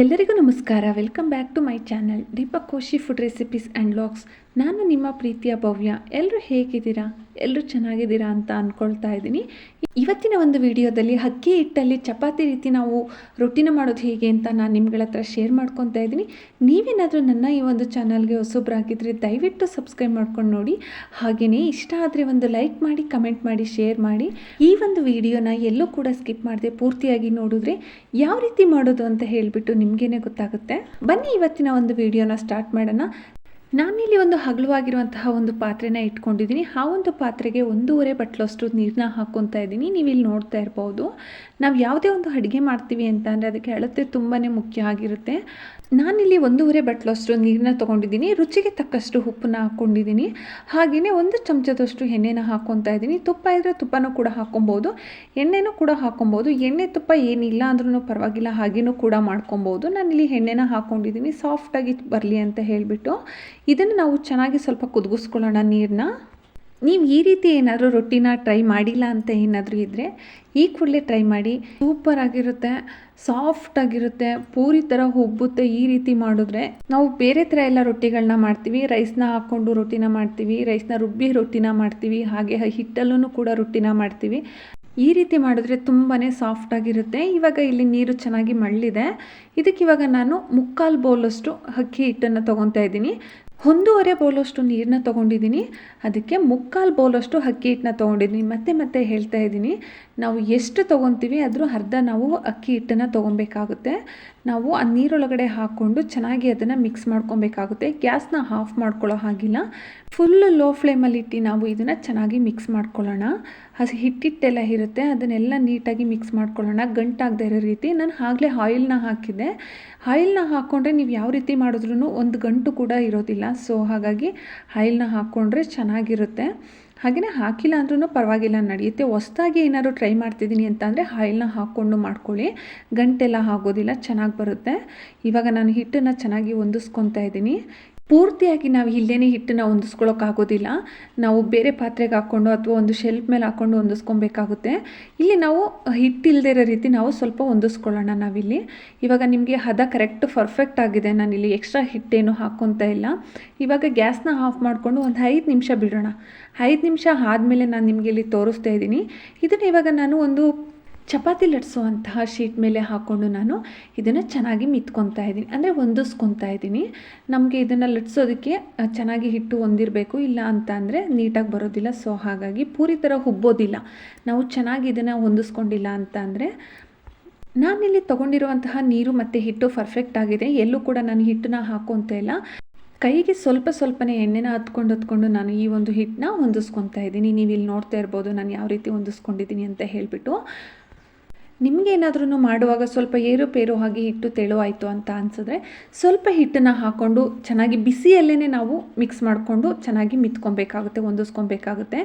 ಎಲ್ಲರಿಗೂ ನಮಸ್ಕಾರ. Welcome back to my channel Deepak Koshi food recipes and logs ನಾನು ನಿಮ್ಮ ಪ್ರೀತಿಯ ಭವ್ಯ. ಎಲ್ಲರೂ ಹೇಗಿದ್ದೀರಾ? ಎಲ್ಲರೂ ಚೆನ್ನಾಗಿದ್ದೀರಾ ಅಂತ ಅಂದ್ಕೊಳ್ತಾ ಇದ್ದೀನಿ. ಇವತ್ತಿನ ಒಂದು ವಿಡಿಯೋದಲ್ಲಿ ಅಕ್ಕಿ ಹಿಟ್ಟಲ್ಲಿ ಚಪಾತಿ ರೀತಿ ನಾವು ರೊಟ್ಟಿನ ಮಾಡೋದು ಹೇಗೆ ಅಂತ ನಾನು ನಿಮ್ಗಳ ಹತ್ರ ಶೇರ್ ಮಾಡ್ಕೊತಾ ಇದ್ದೀನಿ. ನೀವೇನಾದರೂ ನನ್ನ ಈ ಒಂದು ಚಾನಲ್ಗೆ ಹೊಸೊಬ್ಬರಾಗಿದ್ದರೆ ದಯವಿಟ್ಟು ಸಬ್ಸ್ಕ್ರೈಬ್ ಮಾಡ್ಕೊಂಡು ನೋಡಿ. ಹಾಗೆಯೇ ಇಷ್ಟ ಆದರೆ ಒಂದು ಲೈಕ್ ಮಾಡಿ ಕಮೆಂಟ್ ಮಾಡಿ ಶೇರ್ ಮಾಡಿ. ಈ ಒಂದು ವಿಡಿಯೋನ ಎಲ್ಲೂ ಕೂಡ ಸ್ಕಿಪ್ ಮಾಡದೆ ಪೂರ್ತಿಯಾಗಿ ನೋಡಿದ್ರೆ ಯಾವ ರೀತಿ ಮಾಡೋದು ಅಂತ ಹೇಳಿಬಿಟ್ಟು ನಿಮಗೇನೆ ಗೊತ್ತಾಗುತ್ತೆ. ಬನ್ನಿ ಇವತ್ತಿನ ಒಂದು ವಿಡಿಯೋನ ಸ್ಟಾರ್ಟ್ ಮಾಡೋಣ. ನಾನಿಲ್ಲಿ ಒಂದು ಹಗಲುವಾಗಿರುವಂತಹ ಒಂದು ಪಾತ್ರೆನ ಇಟ್ಕೊಂಡಿದ್ದೀನಿ. ಆ ಒಂದು ಪಾತ್ರೆಗೆ ಒಂದೂವರೆ ಬಟ್ಲಷ್ಟು ನೀರನ್ನ ಹಾಕ್ಕೊತಾ ಇದ್ದೀನಿ. ನೀವು ಇಲ್ಲಿ ನೋಡ್ತಾ ಇರ್ಬೋದು. ನಾವು ಯಾವುದೇ ಒಂದು ಅಡುಗೆ ಮಾಡ್ತೀವಿ ಅಂತ ಅಂದರೆ ಅದಕ್ಕೆ ಅಳತೆ ತುಂಬಾ ಮುಖ್ಯ ಆಗಿರುತ್ತೆ. ನಾನಿಲ್ಲಿ ಒಂದೂವರೆ ಬಟ್ಲಷ್ಟು ನೀರನ್ನ ತೊಗೊಂಡಿದ್ದೀನಿ, ರುಚಿಗೆ ತಕ್ಕಷ್ಟು ಉಪ್ಪನ್ನ ಹಾಕ್ಕೊಂಡಿದ್ದೀನಿ. ಹಾಗೆಯೇ ಒಂದು ಚಮಚದಷ್ಟು ಎಣ್ಣೆನ ಹಾಕ್ಕೊತಾ ಇದ್ದೀನಿ. ತುಪ್ಪ ಇದ್ದರೆ ತುಪ್ಪನೂ ಕೂಡ ಹಾಕ್ಕೊಬೋದು, ಎಣ್ಣೆನೂ ಕೂಡ ಹಾಕ್ಕೊಬೋದು, ಎಣ್ಣೆ ತುಪ್ಪ ಏನಿಲ್ಲ ಅಂದ್ರೂ ಪರವಾಗಿಲ್ಲ, ಹಾಗೇನೂ ಕೂಡ ಮಾಡ್ಕೊಬೋದು. ನಾನಿಲ್ಲಿ ಎಣ್ಣೆನ ಹಾಕ್ಕೊಂಡಿದ್ದೀನಿ ಸಾಫ್ಟಾಗಿ ಬರಲಿ ಅಂತ ಹೇಳಿಬಿಟ್ಟು. ಇದನ್ನು ನಾವು ಚೆನ್ನಾಗಿ ಸ್ವಲ್ಪ ಕುದಿಸ್ಕೊಳ್ಳೋಣ ನೀರನ್ನ ನೀವು ಈ ರೀತಿ ಏನಾದರೂ ರೊಟ್ಟಿನ ಟ್ರೈ ಮಾಡಿಲ್ಲ ಅಂತ ಏನಾದರೂ ಇದ್ದರೆ ಈ ಕೂಡಲೇ ಟ್ರೈ ಮಾಡಿ. ಸೂಪರ್ ಆಗಿರುತ್ತೆ, ಸಾಫ್ಟ್ ಆಗಿರುತ್ತೆ, ಪೂರಿ ಥರ ಉಬ್ಬುತ್ತೆ ಈ ರೀತಿ ಮಾಡಿದ್ರೆ. ನಾವು ಬೇರೆ ಥರ ಎಲ್ಲ ರೊಟ್ಟಿಗಳನ್ನ ಮಾಡ್ತೀವಿ, ರೈಸ್ನ ಹಾಕ್ಕೊಂಡು ರೊಟ್ಟಿನ ಮಾಡ್ತೀವಿ, ರೈಸ್ನ ರುಬ್ಬಿ ರೊಟ್ಟಿನ ಮಾಡ್ತೀವಿ, ಹಾಗೆ ಹಿಟ್ಟಲ್ಲೂ ಕೂಡ ರೊಟ್ಟಿನ ಮಾಡ್ತೀವಿ. ಈ ರೀತಿ ಮಾಡಿದ್ರೆ ತುಂಬಾ ಸಾಫ್ಟಾಗಿರುತ್ತೆ ಇವಾಗ ಇಲ್ಲಿ ನೀರು ಚೆನ್ನಾಗಿ ಮಳ್ಳಿದೆ. ಇದಕ್ಕೆ ಇವಾಗ ನಾನು ಮುಕ್ಕಾಲು ಬೌಲಷ್ಟು ಅಕ್ಕಿ ಹಿಟ್ಟನ್ನು ತೊಗೊತಾ ಇದ್ದೀನಿ. ಒಂದೂವರೆ ಬೌಲಷ್ಟು ನೀರನ್ನ ತೊಗೊಂಡಿದ್ದೀನಿ. ಅದಕ್ಕೆ ಮುಕ್ಕಾಲು ಬೌಲಷ್ಟು ಅಕ್ಕಿ ಹಿಟ್ಟನ್ನ ತೊಗೊಂಡಿದ್ದೀನಿ. ಮತ್ತೆ ಮತ್ತೆ ಹೇಳ್ತಾ ಇದ್ದೀನಿ. ನಾವು ಎಷ್ಟು ತೊಗೊತೀವಿ ಅದರ ಅರ್ಧ ನಾವು ಅಕ್ಕಿ ಹಿಟ್ಟನ್ನು ತೊಗೊಬೇಕಾಗುತ್ತೆ. ನಾವು ಆ ನೀರೊಳಗಡೆ ಹಾಕ್ಕೊಂಡು ಚೆನ್ನಾಗಿ ಅದನ್ನು ಮಿಕ್ಸ್ ಮಾಡ್ಕೊಬೇಕಾಗುತ್ತೆ. ಗ್ಯಾಸ್ನ ಆಫ್ ಮಾಡ್ಕೊಳ್ಳೋ ಹಾಗಿಲ್ಲ. ಫುಲ್ಲು ಲೋ ಫ್ಲೇಮಲ್ಲಿ ಇಟ್ಟು ನಾವು ಇದನ್ನು ಚೆನ್ನಾಗಿ ಮಿಕ್ಸ್ ಮಾಡ್ಕೊಳ್ಳೋಣ. ಹಸಿ ಹಿಟ್ಟಿಟ್ಟೆಲ್ಲ ಇರುತ್ತೆ. ಅದನ್ನೆಲ್ಲ ನೀಟಾಗಿ ಮಿಕ್ಸ್ ಮಾಡ್ಕೊಳ್ಳೋಣ. ಗಂಟಾಗದೇ ಇರೋ ರೀತಿ. ನಾನು ಆಗಲೇ ಆಯಿಲ್ನ ಹಾಕಿದ್ದೆ. ಆಯಿಲ್ನ ಹಾಕ್ಕೊಂಡ್ರೆ ನೀವು ಯಾವ ರೀತಿ ಮಾಡಿದ್ರೂ ಒಂದು ಗಂಟು ಕೂಡ ಇರೋದಿಲ್ಲ. ಸೊ ಹಾಗಾಗಿ ಆಯಿಲ್ನ ಹಾಕ್ಕೊಂಡ್ರೆ ಚೆನ್ನಾಗಿರುತ್ತೆ. ಹಾಗೆಯೇ ಹಾಕಿಲ್ಲ ಅಂದ್ರೂ ಪರವಾಗಿಲ್ಲ, ನಡೆಯುತ್ತೆ. ಹೊಸ್ದಾಗಿ ಏನಾದರೂ ಟ್ರೈ ಮಾಡ್ತಿದ್ದೀನಿ ಅಂತ ಅಂದರೆ ಆಯಿಲ್ನ ಹಾಕ್ಕೊಂಡು ಮಾಡ್ಕೊಳ್ಳಿ. ಗಂಟೆಲ್ಲ ಆಗೋದಿಲ್ಲ, ಚೆನ್ನಾಗಿ ಬರುತ್ತೆ. ಇವಾಗ ನಾನು ಹಿಟ್ಟನ್ನು ಚೆನ್ನಾಗಿ ಹೊಂದಿಸ್ಕೊತಾ ಇದ್ದೀನಿ. ಪೂರ್ತಿಯಾಗಿ ನಾವು ಇಲ್ಲೇ ಹಿಟ್ಟನ್ನ ಹೊಂದಿಸ್ಕೊಳ್ಳೋಕ್ಕಾಗೋದಿಲ್ಲ ನಾವು ಬೇರೆ ಪಾತ್ರೆಗೆ ಹಾಕ್ಕೊಂಡು ಅಥವಾ ಒಂದು ಶೆಲ್ಫ್ ಮೇಲೆ ಹಾಕ್ಕೊಂಡು ಹೊಂದಿಸ್ಕೊಬೇಕಾಗುತ್ತೆ. ಇಲ್ಲಿ ನಾವು ಹಿಟ್ಟಿಲ್ಲದೆ ಇರೋ ರೀತಿ ನಾವು ಸ್ವಲ್ಪ ಹೊಂದಿಸ್ಕೊಳ್ಳೋಣ ನಾವಿಲ್ಲಿ. ಇವಾಗ ನಿಮಗೆ ಹದ ಕರೆಕ್ಟ್ ಪರ್ಫೆಕ್ಟ್ ಆಗಿದೆ. ನಾನಿಲ್ಲಿ ಎಕ್ಸ್ಟ್ರಾ ಹಿಟ್ಟೇನು ಹಾಕ್ಕೊತಾ ಇಲ್ಲ. ಇವಾಗ ಗ್ಯಾಸ್ನ ಆಫ್ ಮಾಡಿಕೊಂಡು ಒಂದು ಐದು ನಿಮಿಷ ಬಿಡೋಣ. ಐದು ನಿಮಿಷ ಆದಮೇಲೆ ನಾನು ನಿಮಗೆ ಇಲ್ಲಿ ತೋರಿಸ್ತಾ ಇದ್ದೀನಿ. ಇದನ್ನು ಇವಾಗ ನಾನು ಒಂದು ಚಪಾತಿ ಲಟ್ಸುವಂತಹ ಶೀಟ್ ಮೇಲೆ ಹಾಕ್ಕೊಂಡು ನಾನು ಇದನ್ನು ಚೆನ್ನಾಗಿ ಮಿತ್ಕೊತಾ ಇದ್ದೀನಿ. ಅಂದರೆ ಹೊಂದಿಸ್ಕೊತಾ ಇದ್ದೀನಿ. ನಮಗೆ ಇದನ್ನು ಲಟ್ಸೋದಕ್ಕೆ ಚೆನ್ನಾಗಿ ಹಿಟ್ಟು ಹೊಂದಿರಬೇಕು, ಇಲ್ಲ ಅಂತ ಅಂದರೆ ನೀಟಾಗಿ ಬರೋದಿಲ್ಲ. ಸೊ, ಹಾಗಾಗಿ ಪೂರಿ ಥರ ಹುಬ್ಬೋದಿಲ್ಲ. ನಾವು ಚೆನ್ನಾಗಿ ಇದನ್ನು ಹೊಂದಿಸ್ಕೊಂಡಿಲ್ಲ ಅಂತ ಅಂದರೆ ನಾನಿಲ್ಲಿ ತೊಗೊಂಡಿರುವಂತಹ ನೀರು ಮತ್ತು ಹಿಟ್ಟು ಪರ್ಫೆಕ್ಟ್ ಆಗಿದೆ. ಎಲ್ಲೂ ಕೂಡ ನಾನು ಹಿಟ್ಟನ್ನ ಹಾಕೋತ ಇಲ್ಲ. ಕೈಗೆ ಸ್ವಲ್ಪ ಸ್ವಲ್ಪನೇ ಎಣ್ಣೆನ ಹತ್ಕೊಂಡು ಹತ್ಕೊಂಡು ನಾನು ಈ ಒಂದು ಹಿಟ್ಟನ್ನ ಹೊಂದಿಸ್ಕೊತಾ ಇದ್ದೀನಿ. ನೀವು ಇಲ್ಲಿ ನೋಡ್ತಾ ಇರ್ಬೋದು ನಾನು ಯಾವ ರೀತಿ ಹೊಂದಿಸ್ಕೊಂಡಿದ್ದೀನಿ ಅಂತ ಹೇಳಿಬಿಟ್ಟು. ನಿಮಗೇನಾದ್ರೂ ಮಾಡುವಾಗ ಸ್ವಲ್ಪ ಏರುಪೇರು ಹಾಗೆ ಹಿಟ್ಟು ತೆಳುವಾಯಿತು ಅಂತ ಅನಿಸಿದ್ರೆ ಸ್ವಲ್ಪ ಹಿಟ್ಟನ್ನು ಹಾಕ್ಕೊಂಡು ಚೆನ್ನಾಗಿ ಬಿಸಿಯಲ್ಲೇ ನಾವು ಮಿಕ್ಸ್ ಮಾಡಿಕೊಂಡು ಚೆನ್ನಾಗಿ ಮಿತ್ಕೊಬೇಕಾಗುತ್ತೆ, ಹೊಂದಿಸ್ಕೊಬೇಕಾಗುತ್ತೆ.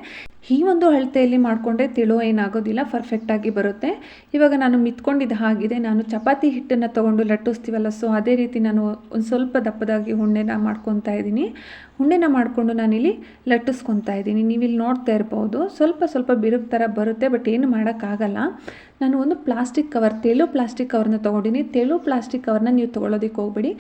ಈ ಒಂದು ಅಳತೆಯಲ್ಲಿ ಮಾಡಿಕೊಂಡ್ರೆ ತೆಳು ಏನಾಗೋದಿಲ್ಲ ಪರ್ಫೆಕ್ಟಾಗಿ ಬರುತ್ತೆ. ಇವಾಗ ನಾನು ಮಿತ್ಕೊಂಡಿದ್ದು ಹಾಗಿದೆ, ನಾನು ಚಪಾತಿ ಹಿಟ್ಟನ್ನು ತೊಗೊಂಡು ಲಟ್ಟಿಸ್ತೀವಲ್ಲ ಸೊ ಅದೇ ರೀತಿ ನಾನು ಒಂದು ಸ್ವಲ್ಪ ದಪ್ಪದಾಗಿ ಹುಣ್ಣೆನ ಮಾಡ್ಕೊತಾ ಇದ್ದೀನಿ. ಹುಣ್ಣೆನ ಮಾಡಿಕೊಂಡು ನಾನಿಲ್ಲಿ ಲಟ್ಟಿಸ್ಕೊತಾ ಇದ್ದೀನಿ. ನೀವಿಲ್ಲಿ ನೋಡ್ತಾ ಇರ್ಬೋದು, ಸ್ವಲ್ಪ ಸ್ವಲ್ಪ ಬಿರುಕು ಥರ ಬರುತ್ತೆ, ಬಟ್ ಏನು ಮಾಡೋಕ್ಕಾಗಲ್ಲ. ನಾನು ಒಂದು ಪ್ಲಾಸ್ಟಿಕ್ ಕವರ್, ತೆಳು ಪ್ಲಾಸ್ಟಿಕ್ ಕವರ್ನ ತೊಗೊಂಡಿನಿ. ತೆಳು ಪ್ಲಾಸ್ಟಿಕ್ ಕವರ್ನ ನೀವು ತೊಗೊಳೋದಕ್ಕೆ ಹೋಗ್ಬೇಡಿ.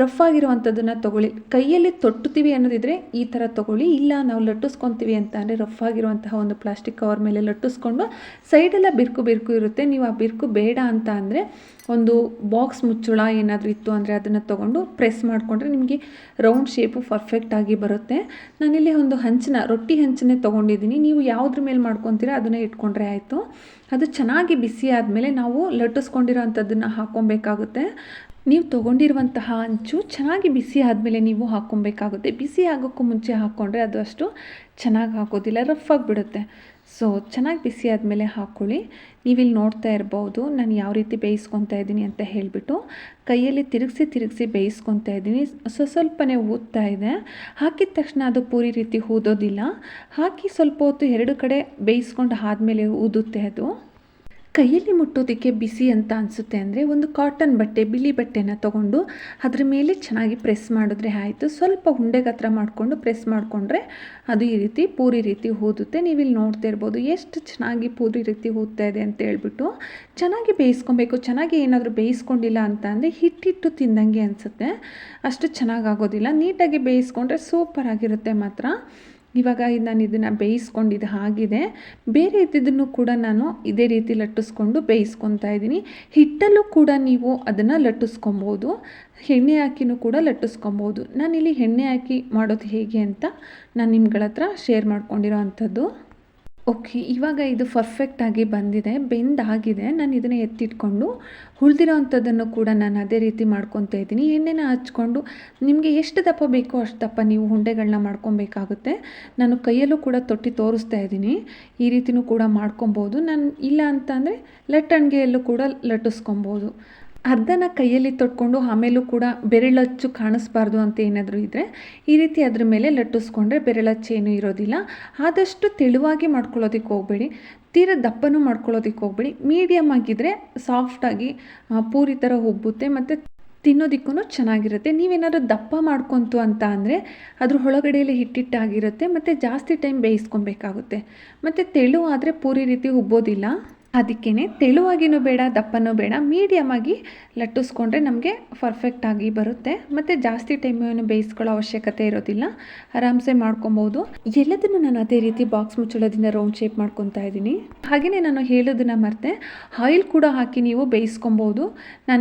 ರಫ್ ಆಗಿರುವಂಥದ್ದನ್ನು ತೊಗೊಳ್ಳಿ. ಕೈಯಲ್ಲಿ ತೊಟ್ಟುತ್ತೀವಿ ಅನ್ನೋದಿದ್ರೆ ಈ ಥರ ತೊಗೊಳ್ಳಿ. ಇಲ್ಲ, ನಾವು ಲಟ್ಟಿಸ್ಕೊತೀವಿ ಅಂತ ಅಂದರೆ ರಫ್ ಆಗಿರುವಂತಹ ಒಂದು ಪ್ಲಾಸ್ಟಿಕ್ ಕವರ್ ಮೇಲೆ ಲಟ್ಟಿಸ್ಕೊಂಡು ಸೈಡೆಲ್ಲ ಬಿರುಕು ಬಿರುಕು ಇರುತ್ತೆ. ನೀವು ಆ ಬಿರುಕು ಬೇಡ ಅಂತ ಅಂದರೆ ಒಂದು ಬಾಕ್ಸ್ ಮುಚ್ಚಳ ಏನಾದರೂ ಇತ್ತು ಅಂದರೆ ಅದನ್ನು ತೊಗೊಂಡು ಪ್ರೆಸ್ ಮಾಡಿಕೊಂಡ್ರೆ ನಿಮಗೆ ರೌಂಡ್ ಶೇಪು ಪರ್ಫೆಕ್ಟಾಗಿ ಬರುತ್ತೆ. ನಾನಿಲ್ಲಿ ಒಂದು ಹಂಚನ, ರೊಟ್ಟಿ ಹಂಚನೇ ತೊಗೊಂಡಿದ್ದೀನಿ. ನೀವು ಯಾವುದ್ರ ಮೇಲೆ ಮಾಡ್ಕೊತೀರ ಅದನ್ನೇ ಇಟ್ಕೊಂಡ್ರೆ ಆಯಿತು. ಅದು ಚೆನ್ನಾಗಿ ಬಿಸಿ ಆದಮೇಲೆ ನಾವು ಲಟ್ಟಿಸ್ಕೊಂಡಿರೋ ಅಂಥದ್ದನ್ನು ಹಾಕ್ಕೊಬೇಕಾಗುತ್ತೆ. ನೀವು ತೊಗೊಂಡಿರುವಂತಹ ಹಂಚು ಚೆನ್ನಾಗಿ ಬಿಸಿ ಆದಮೇಲೆ ನೀವು ಹಾಕ್ಕೊಬೇಕಾಗುತ್ತೆ. ಬಿಸಿ ಆಗೋಕ್ಕೂ ಮುಂಚೆ ಹಾಕ್ಕೊಂಡ್ರೆ ಅದು ಅಷ್ಟು ಚೆನ್ನಾಗಿ ಹಾಕೋದಿಲ್ಲ ರಫ್ ಆಗಿಬಿಡುತ್ತೆ ಸೊ ಚೆನ್ನಾಗಿ ಬಿಸಿ ಆದಮೇಲೆ ಹಾಕ್ಕೊಳ್ಳಿ ನೀವಿಲ್ಲಿ ನೋಡ್ತಾ ಇರ್ಬೋದು, ನಾನು ಯಾವ ರೀತಿ ಬೇಯಿಸ್ಕೊತಾ ಇದ್ದೀನಿ ಅಂತ ಹೇಳಿಬಿಟ್ಟು ಕೈಯಲ್ಲಿ ತಿರುಗಿಸಿ ತಿರುಗಿಸಿ ಬೇಯಿಸ್ಕೊತಾ ಇದ್ದೀನಿ. ಸೊ, ಸ್ವಲ್ಪನೇ ಊದ್ತಾ ಇದೆ. ಹಾಕಿದ ತಕ್ಷಣ ಅದು ಪೂರಿ ರೀತಿ ಊದೋದಿಲ್ಲ. ಹಾಕಿ ಸ್ವಲ್ಪ ಹೊತ್ತು ಎರಡು ಕಡೆ ಬೇಯಿಸ್ಕೊಂಡು ಆದಮೇಲೆ ಊದುತ್ತೆ ಅದು. ಕೈಯಲ್ಲಿ ಮುಟ್ಟೋದಕ್ಕೆ ಬಿಸಿ ಅಂತ ಅನಿಸುತ್ತೆ ಅಂದರೆ ಒಂದು ಕಾಟನ್ ಬಟ್ಟೆ, ಬಿಳಿ ಬಟ್ಟೆನ ತೊಗೊಂಡು ಅದ್ರ ಮೇಲೆ ಚೆನ್ನಾಗಿ ಪ್ರೆಸ್ ಮಾಡಿದ್ರೆ ಆಯಿತು. ಸ್ವಲ್ಪ ಉಂಡೆಗೆ ಹತ್ರ ಮಾಡಿಕೊಂಡು ಪ್ರೆಸ್ ಮಾಡಿಕೊಂಡ್ರೆ ಅದು ಈ ರೀತಿ ಪೂರಿ ರೀತಿ ಊದುತ್ತೆ ನೀವು ಇಲ್ಲಿ ನೋಡ್ತಾ ಇರ್ಬೋದು ಎಷ್ಟು ಚೆನ್ನಾಗಿ ಪೂರಿ ರೀತಿ ಊದ್ತಾ ಇದೆ ಅಂತ ಹೇಳ್ಬಿಟ್ಟು ಚೆನ್ನಾಗಿ ಬೇಯಿಸ್ಕೊಬೇಕು. ಚೆನ್ನಾಗಿ ಏನಾದರೂ ಬೇಯಿಸ್ಕೊಂಡಿಲ್ಲ ಅಂತ ಅಂದರೆ ಹಿಟ್ಟಿಟ್ಟು ತಿಂದಂಗೆ ಅನಿಸುತ್ತೆ. ಅಷ್ಟು ಚೆನ್ನಾಗಿ ಆಗೋದಿಲ್ಲ. ನೀಟಾಗಿ ಬೇಯಿಸ್ಕೊಂಡ್ರೆ ಸೂಪರ್ ಆಗಿರುತ್ತೆ ಮಾತ್ರ. ಇವಾಗ ನಾನು ಇದನ್ನು ಬೇಯಿಸ್ಕೊಂಡಿದ್ದು ಹಾಗಿದೆ. ಬೇರೆ ಇದ್ದಿದ್ದನ್ನು ಕೂಡ ನಾನು ಇದೇ ರೀತಿ ಲಟ್ಟಿಸ್ಕೊಂಡು ಬೇಯಿಸ್ಕೊತಾ ಇದ್ದೀನಿ. ಹಿಟ್ಟಲ್ಲೂ ಕೂಡ ನೀವು ಅದನ್ನು ಲಟ್ಟಿಸ್ಕೊಬೋದು. ಎಣ್ಣೆ ಹಾಕಿನೂ ಕೂಡ ಲಟ್ಟಿಸ್ಕೊಬೋದು. ನಾನಿಲ್ಲಿ ಎಣ್ಣೆ ಹಾಕಿ ಮಾಡೋದು ಹೇಗೆ ಅಂತ ನಾನು ನಿಮ್ಗಳ ಹತ್ರ ಶೇರ್ ಮಾಡ್ಕೊಂಡಿರೋ ಅಂಥದ್ದು. ಓಕೆ, ಇವಾಗ ಇದು ಪರ್ಫೆಕ್ಟಾಗಿ ಬಂದಿದೆ ಬೆಂದಾಗಿದೆ ನಾನು ಇದನ್ನು ಎತ್ತಿಟ್ಕೊಂಡು ಉಳಿದಿರೋ ಅಂಥದ್ದನ್ನು ಕೂಡ ನಾನು ಅದೇ ರೀತಿ ಮಾಡ್ಕೊತಾ ಇದ್ದೀನಿ. ಎಣ್ಣೆನ ಹಚ್ಕೊಂಡು ನಿಮಗೆ ಎಷ್ಟು ದಪ್ಪ ಬೇಕೋ ಅಷ್ಟು ದಪ್ಪ ನೀವು ಉಂಡೆಗಳನ್ನ ಮಾಡ್ಕೊಬೇಕಾಗುತ್ತೆ. ನಾನು ಕೈಯಲ್ಲೂ ಕೂಡ ತೊಟ್ಟಿ ತೋರಿಸ್ತಾ ಇದ್ದೀನಿ, ಈ ರೀತಿಯೂ ಕೂಡ ಮಾಡ್ಕೊಬೋದು. ನಾನು ಇಲ್ಲ ಅಂತ ಅಂದರೆ ಲಟ್ಟಣಿಗೆಯಲ್ಲೂ ಕೂಡ ಲಟ್ಟಿಸ್ಕೊಬೋದು. ಅರ್ಧನ ಕೈಯಲ್ಲಿ ತೊಟ್ಕೊಂಡು ಆಮೇಲೂ ಕೂಡ ಬೆರಳಚ್ಚು ಕಾಣಿಸ್ಬಾರ್ದು ಅಂತ ಏನಾದರೂ ಇದ್ದರೆ ಈ ರೀತಿ ಅದ್ರ ಮೇಲೆ ಲಟ್ಟಿಸ್ಕೊಂಡ್ರೆ ಬೆರಳಚ್ಚು ಏನೂ ಇರೋದಿಲ್ಲ. ಆದಷ್ಟು ತೆಳುವಾಗಿ ಮಾಡ್ಕೊಳ್ಳೋದಕ್ಕೆ ಹೋಗಬೇಡಿ. ತೀರ ದಪ್ಪನೂ ಮಾಡ್ಕೊಳ್ಳೋದಕ್ಕೆ ಹೋಗಬೇಡಿ. ಮೀಡಿಯಮ್ ಆಗಿದ್ದರೆ ಸಾಫ್ಟಾಗಿ ಪೂರಿ ಥರ ಉಬ್ಬುತ್ತೆ ಮತ್ತು ತಿನ್ನೋದಕ್ಕೂ ಚೆನ್ನಾಗಿರುತ್ತೆ. ನೀವೇನಾದ್ರು ದಪ್ಪ ಮಾಡ್ಕೊತು ಅಂತ ಅಂದರೆ ಅದ್ರ ಒಳಗಡೆಯಲ್ಲಿ ಹಿಟ್ಟಿಟ್ಟಾಗಿರುತ್ತೆ. ಮತ್ತು ಜಾಸ್ತಿ ಟೈಮ್ ಬೇಯಿಸ್ಕೊಬೇಕಾಗುತ್ತೆ. ಮತ್ತು ತೆಳು ಆದರೆ ಪೂರಿ ರೀತಿ ಉಬ್ಬೋದಿಲ್ಲ. ಅದಕ್ಕೇ ತೆಳುವಾಗಿನೂ ಬೇಡ, ದಪ್ಪನೂ ಬೇಡ ಮೀಡಿಯಮ್ ಆಗಿ ಲಟ್ಟಿಸ್ಕೊಂಡ್ರೆ ನಮಗೆ ಪರ್ಫೆಕ್ಟಾಗಿ ಬರುತ್ತೆ. ಮತ್ತು ಜಾಸ್ತಿ ಟೈಮ್ ಏನು ಬೇಯಿಸ್ಕೊಳ್ಳೋ ಅವಶ್ಯಕತೆ ಇರೋದಿಲ್ಲ. ಆರಾಮ್ಸೆ ಮಾಡ್ಕೊಬೋದು. ಎಲ್ಲದನ್ನು ನಾನು ಅದೇ ರೀತಿ ಬಾಕ್ಸ್ ಮುಚ್ಚಳದಿಂದ ರೌಂಡ್ ಶೇಪ್ ಮಾಡ್ಕೊತಾ ಇದ್ದೀನಿ. ಹಾಗೆಯೇ ನಾನು ಹೇಳೋದನ್ನು ಮರೆತೆ ಆಯಿಲ್ ಕೂಡ ಹಾಕಿ ನೀವು ಬೇಯಿಸ್ಕೊಬೋದು.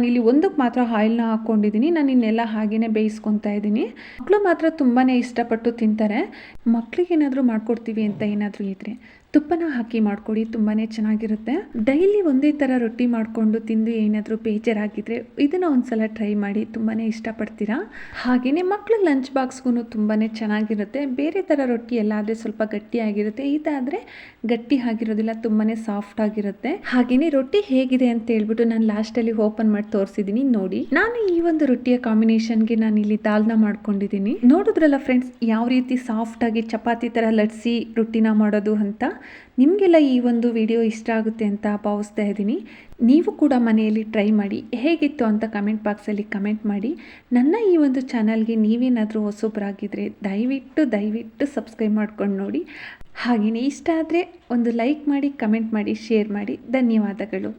ಇಲ್ಲಿ ಒಂದಕ್ಕೆ ಮಾತ್ರ ಆಯಿಲ್ನ ಹಾಕ್ಕೊಂಡಿದ್ದೀನಿ. ನಾನು ಇನ್ನೆಲ್ಲ ಹಾಗೆಯೇ ಬೇಯಿಸ್ಕೊತಾ ಇದ್ದೀನಿ. ಮಕ್ಕಳು ಮಾತ್ರ ತುಂಬಾ ಇಷ್ಟಪಟ್ಟು ತಿಂತಾರೆ. ಮಕ್ಕಳಿಗೇನಾದರೂ ಮಾಡಿಕೊಡ್ತೀವಿ ಅಂತ ಏನಾದರೂ ಇದ್ದರೆ ತುಪ್ಪನ ಹಾಕಿ ಮಾಡಿಕೊಡಿ ತುಂಬಾ ಚೆನ್ನಾಗಿರುತ್ತೆ. ಡೈಲಿ ಒಂದೇ ಥರ ರೊಟ್ಟಿ ಮಾಡಿಕೊಂಡು ತಿಂದು ಏನಾದರೂ ಬೇಜಾರಾಗಿದ್ದರೆ ಇದನ್ನು ಒಂದು ಸಲ ಟ್ರೈ ಮಾಡಿ ತುಂಬಾ ಇಷ್ಟಪಡ್ತೀರಾ? ಹಾಗೆಯೇ ಮಕ್ಕಳು ಲಂಚ್ ಬಾಕ್ಸ್ಗೂ ತುಂಬಾ ಚೆನ್ನಾಗಿರುತ್ತೆ. ಬೇರೆ ಥರ ರೊಟ್ಟಿ ಎಲ್ಲ ಆದರೆ ಸ್ವಲ್ಪ ಗಟ್ಟಿಯಾಗಿರುತ್ತೆ ಇದಾದರೆ ಗಟ್ಟಿ ಆಗಿರೋದಿಲ್ಲ ತುಂಬಾ ಸಾಫ್ಟ್ ಆಗಿರುತ್ತೆ. ಹಾಗೆಯೇ ರೊಟ್ಟಿ ಹೇಗಿದೆ ಅಂತ ಹೇಳ್ಬಿಟ್ಟು ನಾನು ಲಾಸ್ಟಲ್ಲಿ ಓಪನ್ ಮಾಡಿ ತೋರಿಸಿದ್ದೀನಿ ನೋಡಿ. ನಾನು ಈ ಒಂದು ರೊಟ್ಟಿಯ ಕಾಂಬಿನೇಷನ್ಗೆ ನಾನು ಇಲ್ಲಿ ದಾಲ್ನ ಮಾಡ್ಕೊಂಡಿದ್ದೀನಿ ನೋಡಿದ್ರಲ್ಲ ಫ್ರೆಂಡ್ಸ್ ಯಾವ ರೀತಿ ಸಾಫ್ಟ್ ಆಗಿ ಚಪಾತಿ ಥರ ಲಟ್ಸಿ ರೊಟ್ಟಿನ ಮಾಡೋದು ಅಂತ? ನಿಮಗೆಲ್ಲ ಈ ಒಂದು ವಿಡಿಯೋ ಇಷ್ಟ ಆಗುತ್ತೆ ಅಂತ ಭಾವಿಸ್ತಾ ಇದ್ದೀನಿ. ನೀವು ಕೂಡ ಮನೆಯಲ್ಲಿ ಟ್ರೈ ಮಾಡಿ. ಹೇಗಿತ್ತು ಅಂತ ಕಮೆಂಟ್ ಬಾಕ್ಸಲ್ಲಿ ಕಮೆಂಟ್ ಮಾಡಿ. ನನ್ನ ಈ ಒಂದು ಚಾನಲ್ಗೆ ನೀವೇನಾದರೂ ಹೊಸೊಬ್ಬರಾಗಿದ್ದರೆ ದಯವಿಟ್ಟು ದಯವಿಟ್ಟು ಸಬ್ಸ್ಕ್ರೈಬ್ ಮಾಡ್ಕೊಂಡು ನೋಡಿ. ಹಾಗೆಯೇ ಇಷ್ಟ ಆದರೆ ಒಂದು ಲೈಕ್ ಮಾಡಿ ಕಮೆಂಟ್ ಮಾಡಿ ಶೇರ್ ಮಾಡಿ. ಧನ್ಯವಾದಗಳು.